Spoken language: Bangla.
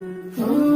কে